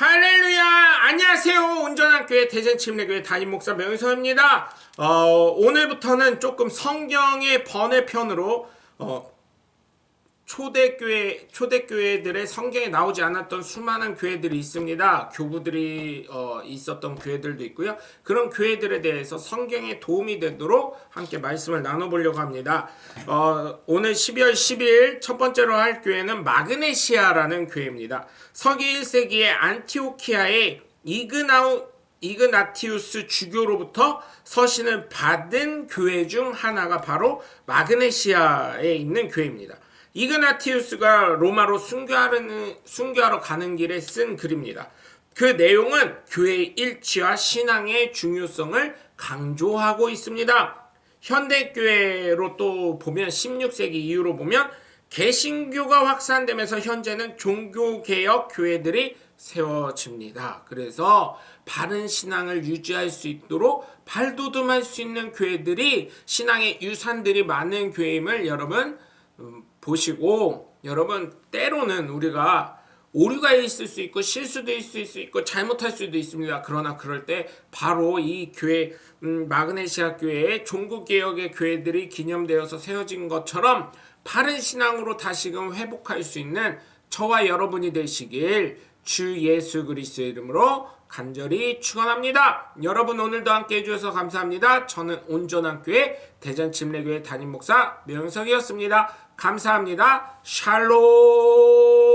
할렐루야! 안녕하세요. 교회 대전침례교회 담임 목사 명성입니다. 어, 오늘부터는 조금 성경의 번외편으로 어, 초대교회 초대교회들의 성경에 나오지 않았던 수많은 교회들이 있습니다. 교부들이 어, 있었던 교회들도 있고요. 그런 교회들에 대해서 성경에 도움이 되도록 함께 말씀을 나눠보려고 합니다. 어, 오늘 12월 10일 첫 번째로 할 교회는 마그네시아라는 교회입니다. 서기 1세기의 안티오키아의 이그나우 이그나티우스 주교로부터 서신을 받은 교회 중 하나가 바로 마그네시아에 있는 교회입니다. 이그나티우스가 로마로 순교하는, 순교하러 가는 길에 쓴 글입니다. 그 내용은 교회의 일치와 신앙의 중요성을 강조하고 있습니다. 현대교회로 또 보면 16세기 이후로 보면 개신교가 확산되면서 현재는 종교개혁 교회들이 세워집니다. 그래서 바른 신앙을 유지할 수 있도록 발돋움할 수 있는 교회들이 신앙의 유산들이 많은 교회임을 여러분 음, 보시고 여러분 때로는 우리가 오류가 있을 수 있고 실수도 있을 수 있고 잘못할 수도 있습니다. 그러나 그럴 때 바로 이 교회 음, 마그네시아 교회의 종교 개혁의 교회들이 기념되어서 세워진 것처럼 바른 신앙으로 다시금 회복할 수 있는 저와 여러분이 되시길 주 예수 그리스도의 이름으로 간절히 축원합니다. 여러분 오늘도 함께 해주셔서 감사합니다. 저는 온전한 교회 대전 침례교회 담임 목사 명석이었습니다. 감사합니다. 샬롬.